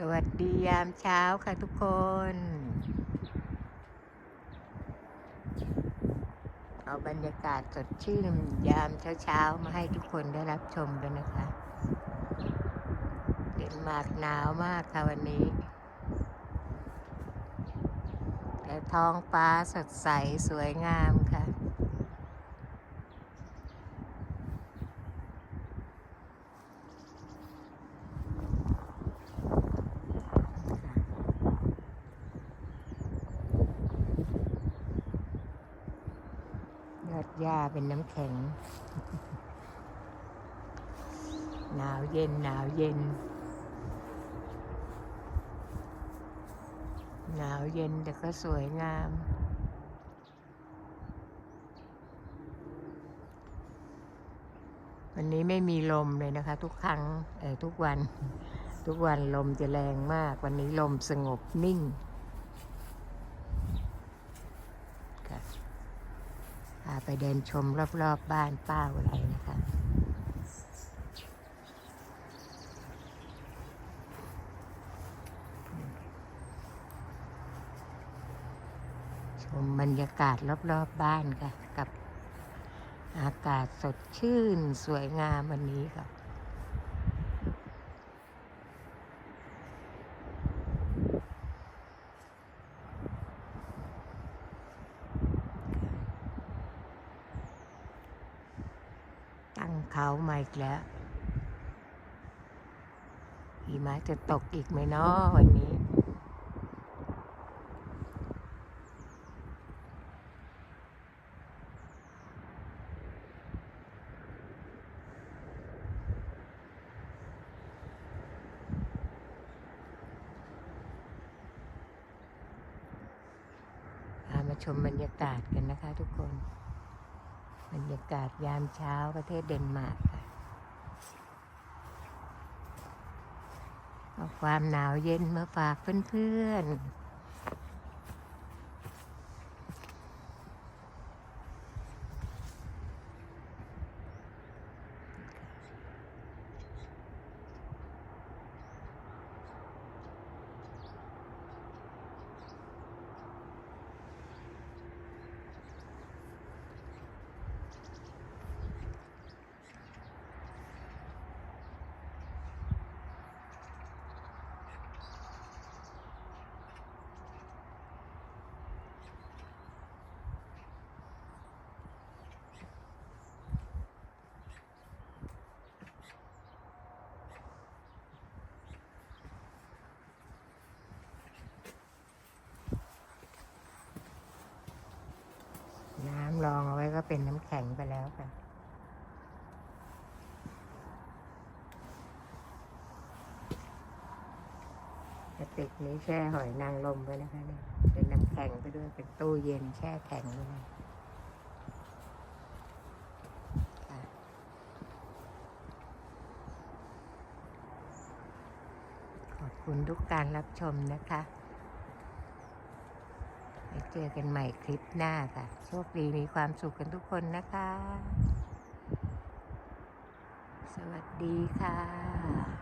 สวัสดียามเช้าค่ะทุกคน เอาบรรยากาศสดชื่นยามเช้าๆ มาให้ทุกคนได้รับชมกันนะคะเดนมาร์กหนาวมากค่ะวันนี้ แต่ท้องฟ้าสดใสสวยงามค่ะ หญ้าเป็นน้ำแข็ง หนาวเย็นหนาวเย็น หนาวเย็นแต่ก็สวยงาม วันนี้ไม่มีลมเลยนะคะ ทุกครั้งเออทุกวัน ทุกวันลมจะแรงมาก วันนี้ลมสงบนิ่งค่ะพาไปเดินชมรอบๆบบ้านป้าอะไรนะคะ ชมบรรยากาศรอบๆบบ้านค่ะ กับอากาศสดชื่นสวยงามวันนี้ค่ะ เขามาอีกแล้วหิมะจะตกอีกไหมเนาะวันนี้พามาชมบรรยากาศกันนะคะทุกคน บรรยากาศยามเช้าประเทศเดนมาร์กค่ะเอาความหนาวเย็นมาฝากเพื่อนๆ น้ำรองเอาไว้ก็เป็นน้ำแข็งไปแล้วค่ะ กระติกนี้แช่หอยนางรมไปนะคะเนี่ยเป็นน้ำแข็งไปด้วยเป็นตู้เย็นแช่แข็งไปเลยขอบคุณทุกการรับชมนะคะ เจอกันใหม่คลิปหน้าค่ะ โชคดีมีความสุขกันทุกคนนะคะ สวัสดีค่ะ